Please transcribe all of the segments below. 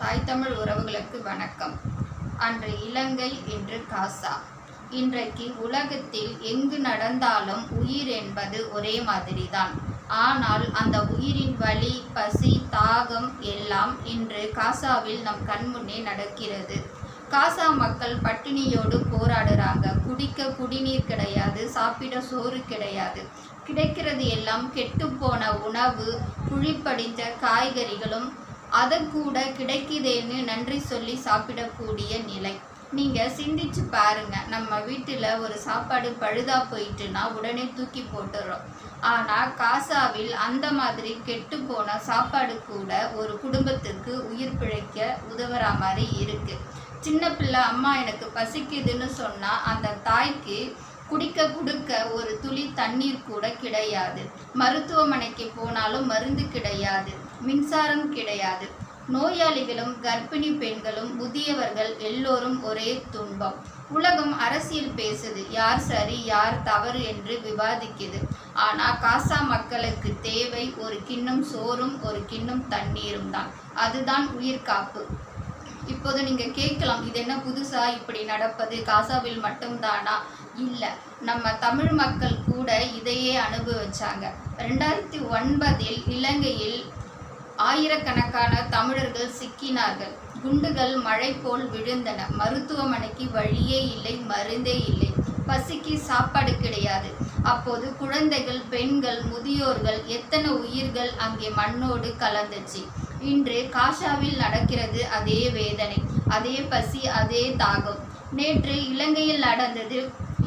தாய் தமிழ் உறவுகளுக்கு வணக்கம். அன்று இலங்கை இன்று காசா. இன்றைக்கு உலகத்தில் எங்கு நடந்தாலும் உயிர் என்பது ஒரே மாதிரிதான். ஆனால் அந்த உயிரின் வலி பசி தாகம் எல்லாம் இன்று காசாவில் நம் கண்முன்னே நடக்கிறது. காசா மக்கள் பட்டினியோடு போராடுறாங்க. குடிக்க குடிநீர் கிடையாது சாப்பிட சோறு கிடையாது. கிடைக்கிறது எல்லாம் கெட்டுப்போன உணவு குழிப்படிந்த காய்கறிகளும் அதை கூட கிடைக்குதேன்னு நன்றி சொல்லி சாப்பிடக்கூடிய நிலை. நீங்கள் சிந்திச்சு பாருங்க. நம்ம வீட்டில் ஒரு சாப்பாடு பழுதா போயிட்டுனா உடனே தூக்கி போட்டுறோம். ஆனால் காசாவில் அந்த மாதிரி கெட்டு போன சாப்பாடு கூட ஒரு குடும்பத்துக்கு உயிர் பிழைக்க உதவுற மாதிரி இருக்குது சின்ன பிள்ளை அம்மா எனக்கு பசிக்குதுன்னு சொன்னால் அந்த தாய்க்கு குடிக்க கொடுக்க ஒரு துளி தண்ணீர் கூட கிடையாது. மருத்துவமனைக்கு போனாலும் மருந்து கிடையாது. மின்சாரம் கிடையாது. நோயாளிகளும் கர்ப்பிணி பெண்களும் முதியவர்கள் எல்லோரும் ஒரே துன்பம். உலகம் அரசியல் பேசுது. யார் சரி யார் தவறு என்று விவாதிக்குது. ஆனால் காசா மக்களுக்கு தேவை ஒரு கிண்ணம் சோறும் ஒரு கிண்ணம் தண்ணீரும் தான். அதுதான் உயிர் காப்பு. இப்போது நீங்கள் கேட்கலாம் இது என்ன புதுசா இப்படி நடப்பது? காசாவில் மட்டும்தானா? இல்லை நம்ம தமிழ் மக்கள் கூட இதையே அனுபவிச்சாங்க. ரெண்டாயிரத்தி ஒன்பதில் இலங்கையில் ஆயிரக்கணக்கான தமிழர்கள் சிக்கினார்கள். குண்டுகள் மழை போல் விழுந்தன. மருத்துவமனைக்கு வழியே இல்லை மருந்தே இல்லை. பசிக்கு சாப்பாடு கிடையாது. அப்போது குழந்தைகள் பெண்கள் முதியோர்கள் எத்தனை உயிர்கள் அங்கே மண்ணோடு கலந்துச்சு. இன்று காஷாவில் நடக்கிறது அதே வேதனை. அதே பசி அதே தாகம். நேற்று இலங்கையில் நடந்தது.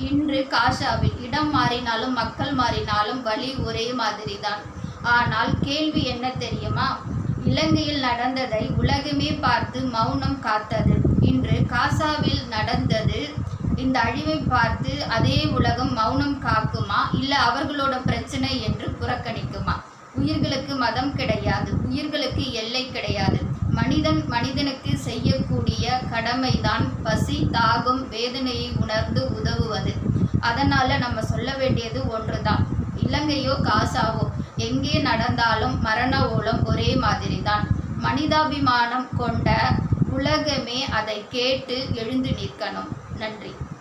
இன்று காஷாவில் இடம் மாறினாலும் மக்கள் மாறினாலும் வழி ஒரே மாதிரி தான் ஆனால் கேள்வி என்ன தெரியுமா? இலங்கையில் நடந்ததை உலகமே பார்த்து மௌனம் காத்தது. இன்று காசாவில் நடந்தது. இந்த அழிவை பார்த்து அதே உலகம் மௌனம் காக்குமா? இல்லை அவர்களோட பிரச்சனை என்று புறக்கணிக்குமா? உயிர்களுக்கு மதம் கிடையாது. உயிர்களுக்கு எல்லை கிடையாது. மனிதன் மனிதனுக்கு செய்யக்கூடிய கடமைதான் பசி தாகம் வேதனையை உணர்ந்து உதவுவது. அதனால நம்ம சொல்ல வேண்டியது ஒன்றுதான். இலங்கையோ காசாவோ? எங்கே நடந்தாலும் மரண ஓலம் ஒரே மாதிரிதான். மனிதாபிமானம் கொண்ட உலகமே அதை கேட்டு எழுந்து நிற்கணும். நன்றி.